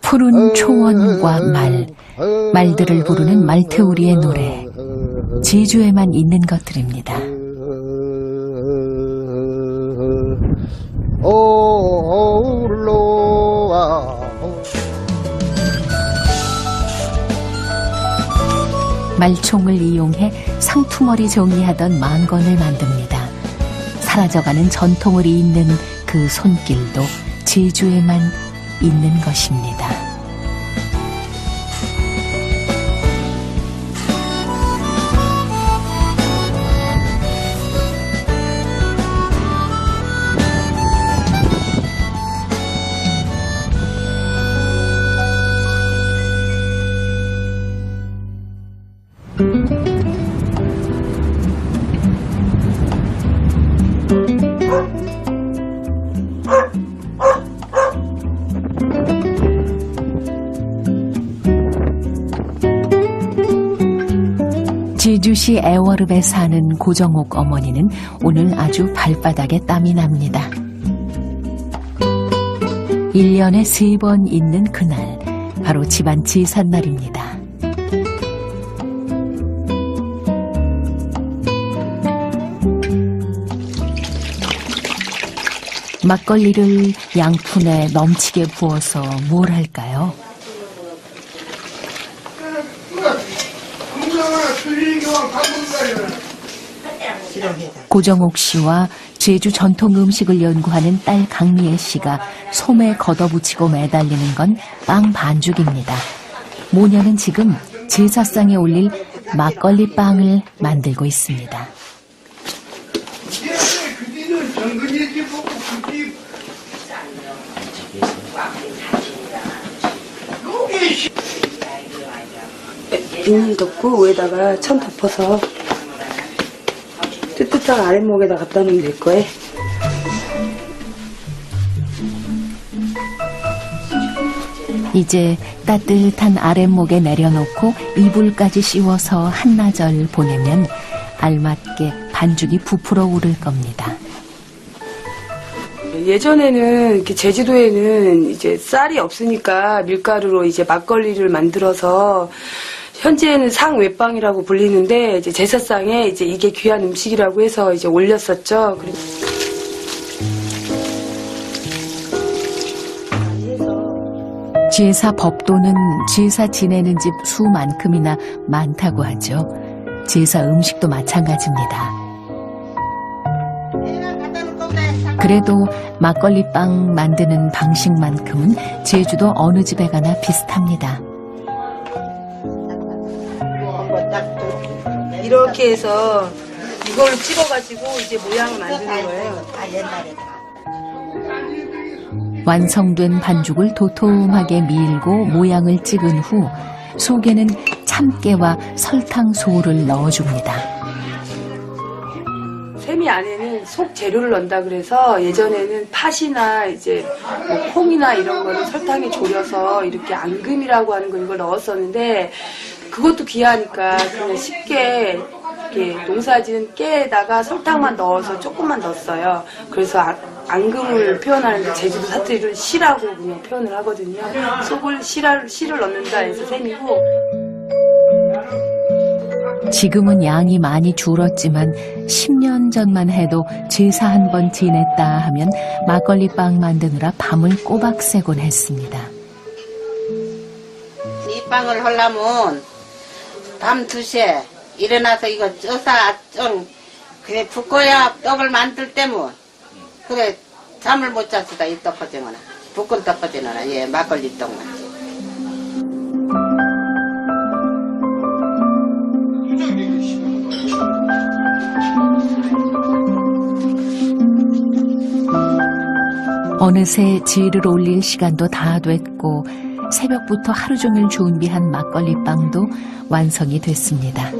푸른 초원과 말, 말들을 부르는 말태우리의 노래, 제주에만 있는 것들입니다. 말총을 이용해 상투머리 정리하던 망건을 만듭니다. 사라져가는 전통을 잇는 그 손길도 제주에만 있는 것입니다. 제주시 애월읍에 사는 고정옥 어머니는 오늘 아주 발바닥에 땀이 납니다. 1년에 세 번 있는 그날, 바로 집안 제삿날입니다. 막걸리를 양푼에 넘치게 부어서 뭘 할까요? 고정옥 씨와 제주 전통 음식을 연구하는 딸 강미애 씨가 솜에 걷어붙이고 매달리는 건 빵 반죽입니다. 모녀는 지금 제사상에 올릴 막걸리 빵을 만들고 있습니다. 비닐 덮고 위에다가 천 덮어서 뜨뜻한 아랫목에다 갖다 놓으면 될 거예요. 이제 따뜻한 아랫목에 내려놓고 이불까지 씌워서 한나절 보내면 알맞게 반죽이 부풀어 오를 겁니다. 예전에는 이렇게 제주도에는 이제 쌀이 없으니까 밀가루로 이제 막걸리를 만들어서 현재는 상외빵이라고 불리는데 이제 제사상에 이제 이게 귀한 음식이라고 해서 이제 올렸었죠. 그리고 제사 법도는 제사 지내는 집 수만큼이나 많다고 하죠. 제사 음식도 마찬가지입니다. 그래도 막걸리빵 만드는 방식만큼은 제주도 어느 집에 가나 비슷합니다. 이렇게 해서 이걸 찍어가지고 이제 모양을 만드는 거예요. 완성된 반죽을 도톰하게 밀고 모양을 찍은 후 속에는 참깨와 설탕 소를 넣어줍니다. 세미 안에는 속 재료를 넣는다 그래서 예전에는 팥이나 이제 뭐 콩이나 이런 거를 설탕에 졸여서 이렇게 앙금이라고 하는 걸 이걸 넣었었는데 그것도 귀하니까 그냥 쉽게 이렇게 농사지은 깨에다가 설탕만 넣어서 조금만 넣었어요. 그래서 아- 앙금을 표현하는데 제주도 사투리로 시라고 그냥 표현을 하거든요. 속을 시를, 시를 넣는다 해서 셈이고 지금은 양이 많이 줄었지만 10년 전만 해도 제사 한 번 지냈다 하면 막걸리 빵 만드느라 밤을 꼬박 새곤 했습니다. 이 빵을 하려면 밤 2시에 일어나서 이거 쪄서 좀 그래 붓고야 떡을 만들 때면 그래 잠을 못 잤다 이 떡거지거나 붓고 떡거지거나 예 막걸리 떡만 어느새 지를 올릴 시간도 다 됐고 새벽부터 하루 종일 준비한 막걸리빵도 완성이 됐습니다.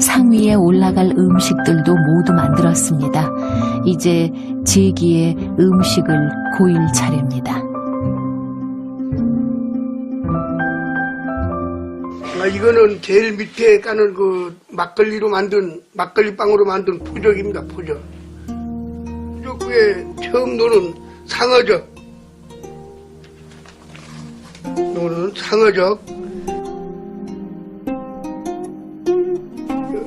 상위에 올라갈 음식들도 모두 만들었습니다. 이제 제기의 음식을 고일 차례입니다. 이거는 제일 밑에 까는 그 막걸리로 만든 막걸리 빵으로 만든 포적입니다. 포적. 포적 위에 처음 노는 상어적. 요거는 상어적.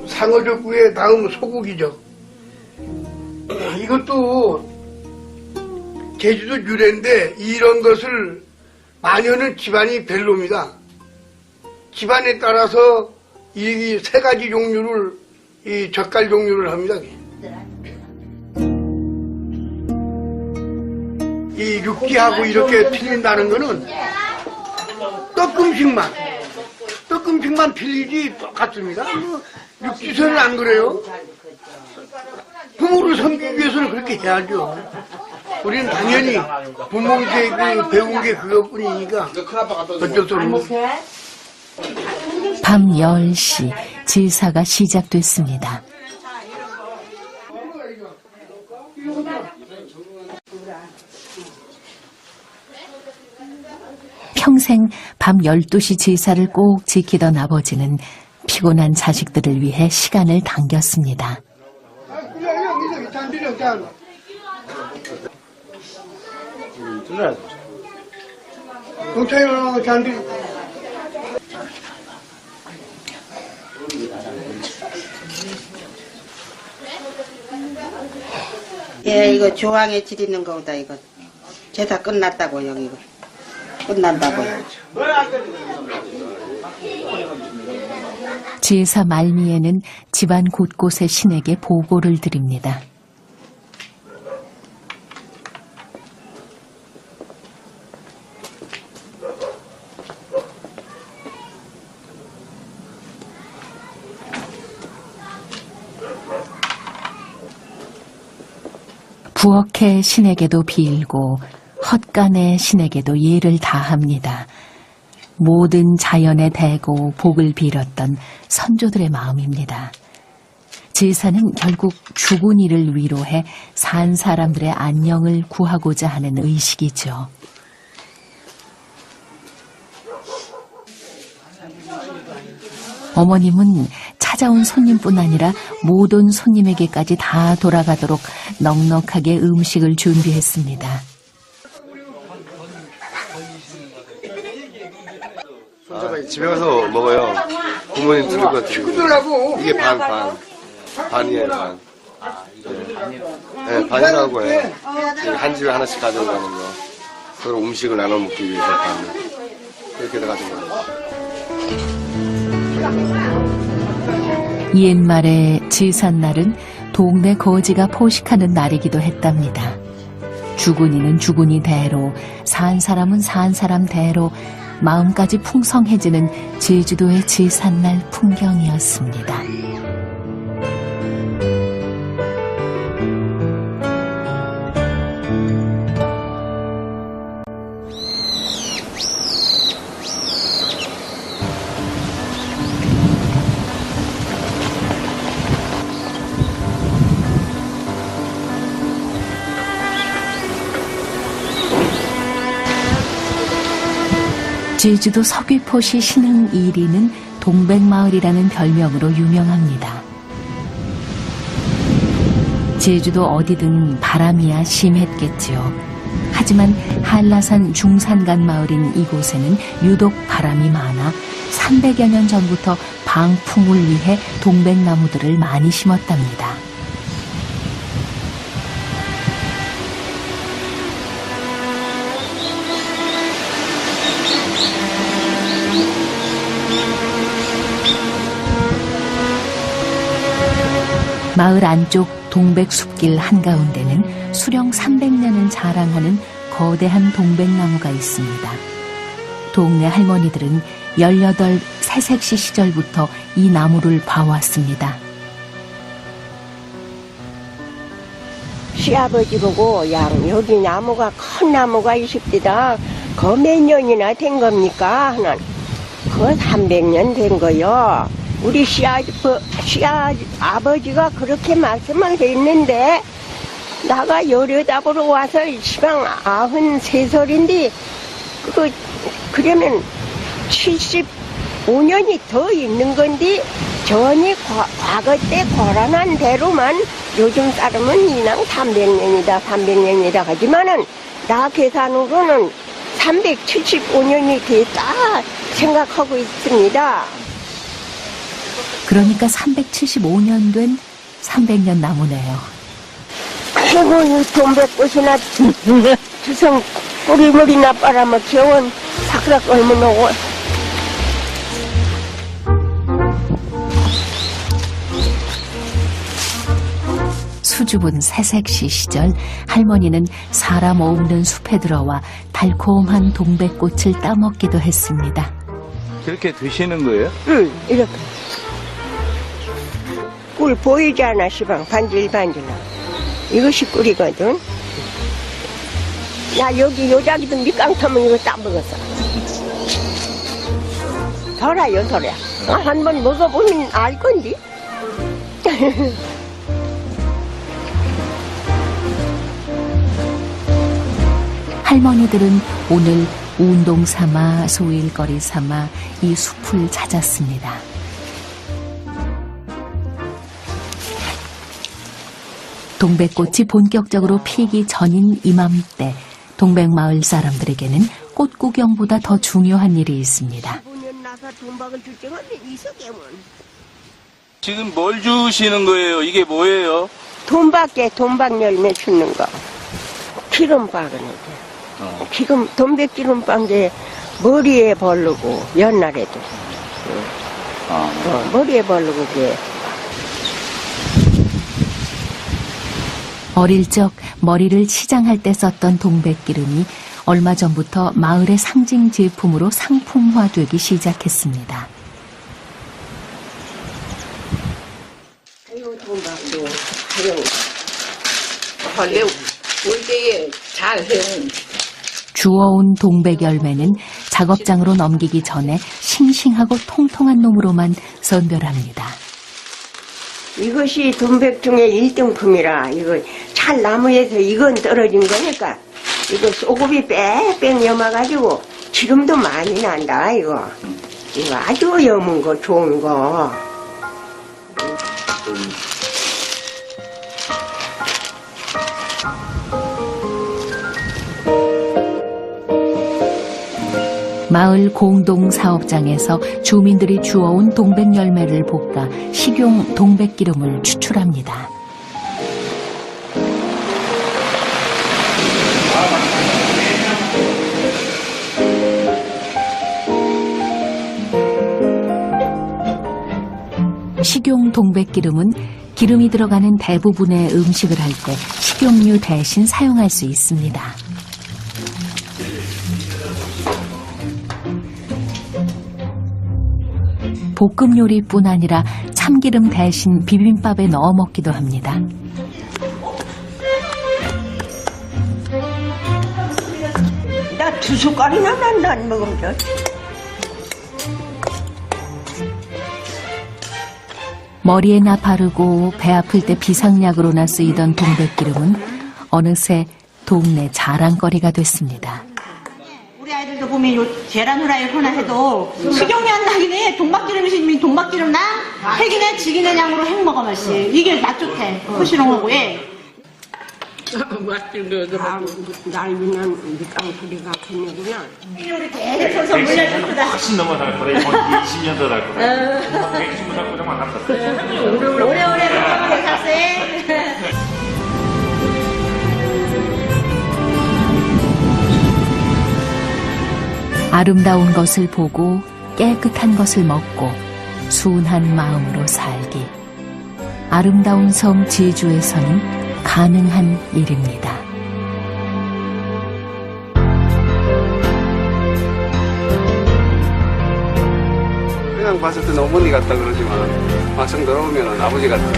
상어적 위에 다음 소고기적. 이것도 제주도 유래인데 이런 것을 마녀는 집안이 별로입니다. 집안에 따라서 이 세 가지 종류를 이 젓갈 종류를 합니다. 이 육기하고 이렇게 틀린다는 거는 떡 음식만 떡 음식만 틀리지 똑같습니다. 뭐 육기서는 안 그래요. 부모를 섬기기 위해서는 그렇게 해야죠. 우리는 당연히 부모한테 그 배운 게 그것뿐이니까 어쩔 수 없는 밤 10시 제사가 시작됐습니다. 평생 밤 12시 제사를 꼭 지키던 아버지는 피곤한 자식들을 위해 시간을 당겼습니다. 경찰이 잔디 예, 이거 조항에 지리는 거보다 이거 제사 끝났다고 여기 이거 끝난다고요. 제사 말미에는 집안 곳곳의 신에게 보고를 드립니다. 부엌의 신에게도 빌고 헛간의 신에게도 예를 다합니다. 모든 자연에 대고 복을 빌었던 선조들의 마음입니다. 제사는 결국 죽은 이를 위로해 산 사람들의 안녕을 구하고자 하는 의식이죠. 어머님은 찾아온 손님뿐 아니라 모든 손님에게까지 다 돌아가도록 넉넉하게 음식을 준비했습니다. 아, 집에 가서 먹어요. 부모님 들을 것 같아요. 친구들하고 이게 반, 반. 반이에요, 반. 네, 반이라고 해요. 한 집에 하나씩 가져가는 거. 서로 음식을 나눠 먹기 위해서 반. 그렇게 가진 거예요. 옛말에 제삿날은 동네 거지가 포식하는 날이기도 했답니다. 주군이는 주군이 대로, 산 사람은 산 사람 대로 마음까지 풍성해지는 제주도의 제삿날 풍경이었습니다. 제주도 서귀포시 신흥 1위는 동백마을이라는 별명으로 유명합니다. 제주도 어디든 바람이야 심했겠지요. 하지만 한라산 중산간 마을인 이곳에는 유독 바람이 많아 300여 년 전부터 방풍을 위해 동백나무들을 많이 심었답니다. 마을 안쪽 동백 숲길 한가운데는 수령 300년을 자랑하는 거대한 동백나무가 있습니다. 동네 할머니들은 18 새색시 시절부터 이 나무를 봐왔습니다. 시아버지 보고 양 여기 나무가 큰 나무가 있습니다. 그 몇 년이나 된 겁니까? 하는 그 300년 된 거요. 우리 시아, 시아 아버지가 그렇게 말씀을 했는데 나가 여려답으로 와서 시방 아흔 세 살인데 그 그러면 75년이 더 있는 건데 전이 과, 과거 때 고란한 대로만 요즘 사람은 이낭 300년이다 300년이다 하지만은 나 계산으로는 375년이 됐다 생각하고 있습니다. 그러니까 375년 된 300년 나무네요. 아이고 이 돈백꽃이나 주성 뿌리물이나 빨아먹 겨운 사그락 얼마나고 수줍은 새색시 시절 할머니는 사람 없는 숲에 들어와 달콤한 동백꽃을 따먹기도 했습니다. 그렇게 드시는 거예요? 응 이렇게 꿀 보이지 않아 시방. 반질반질하 이것이 꿀이거든. 야 여기 요자기도 밑강 타면 이거 따먹었어. 덜어요 덜어 아, 한번 먹어보면 알 건디? 할머니들은 오늘 운동 삼아 소일거리 삼아 이 숲을 찾았습니다. 동백꽃이 본격적으로 피기 전인 이맘때 동백마을 사람들에게는 꽃 구경보다 더 중요한 일이 있습니다. 5년 나서 돈박을 줄 적은 있었게문 지금 뭘 주시는 거예요? 이게 뭐예요? 돈밖에 돈박 열매 주는 거 기름빵은 이게 어. 기름 돈백 기름빵게 머리에 바르고 옛날에도 아, 어, 머리에 바르고 그게 어릴 적 머리를 치장할 때 썼던 동백기름이 얼마 전부터 마을의 상징 제품으로 상품화되기 시작했습니다. 이거 돈박도 활용 원래 올때에 잘 해온 주워온 동백 열매는 작업장으로 넘기기 전에 싱싱하고 통통한 놈으로만 선별합니다. 이것이 돈백 중에 1등품이라 이거 찰나무에서 이건 떨어진 거니까 이거 소금이 빽빽 여마가지고 기름도 많이 난다 이거. 이거 아주 여문 거 좋은 거 마을 공동 사업장에서 주민들이 주워온 동백 열매를 볶아 식용 동백 기름을 추출합니다. 식용 동백 기름은 기름이 들어가는 대부분의 음식을 할 때 식용유 대신 사용할 수 있습니다. 볶음 요리뿐 아니라 참기름 대신 비빔밥에 넣어 먹기도 합니다. 나 두 숟갈이나 난다 안 먹으면 돼. 머리에나 바르고 배 아플 때 비상약으로나 쓰이던 동백기름은 어느새 동네 자랑거리가 됐습니다. 우리 아이들도 보면 요 계란 후라이 하나 해도 식용유 안 나긴 해. 동박기름 있으면 동박기름 나? 핵이네 지기네 양으로 핵 먹어 맛이. 이게 맛 좋대. 호시롱하고 예. 날미는 밑강 소리가 좋네구나. 우리 계속 서서 물려줬다. 훨씬 넘어 살 거래. 20년 더살 거래. 120년 거래만 한다. 오래오래 먹으면 살세. 아름다운 것을 보고 깨끗한 것을 먹고 순한 마음으로 살기. 아름다운 섬 제주에서는 가능한 일입니다. 그냥 봤을 때는 어머니 같다 그러지만 막상 들어오면 아버지 같은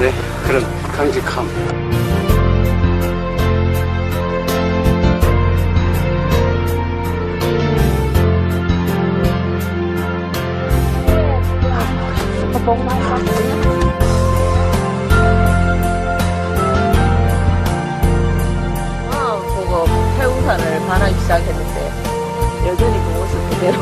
네 그런 강직함 복 많이 받고요. 아, 보고 태우산을 반하기 시작했는데 여전히 그 모습 그대로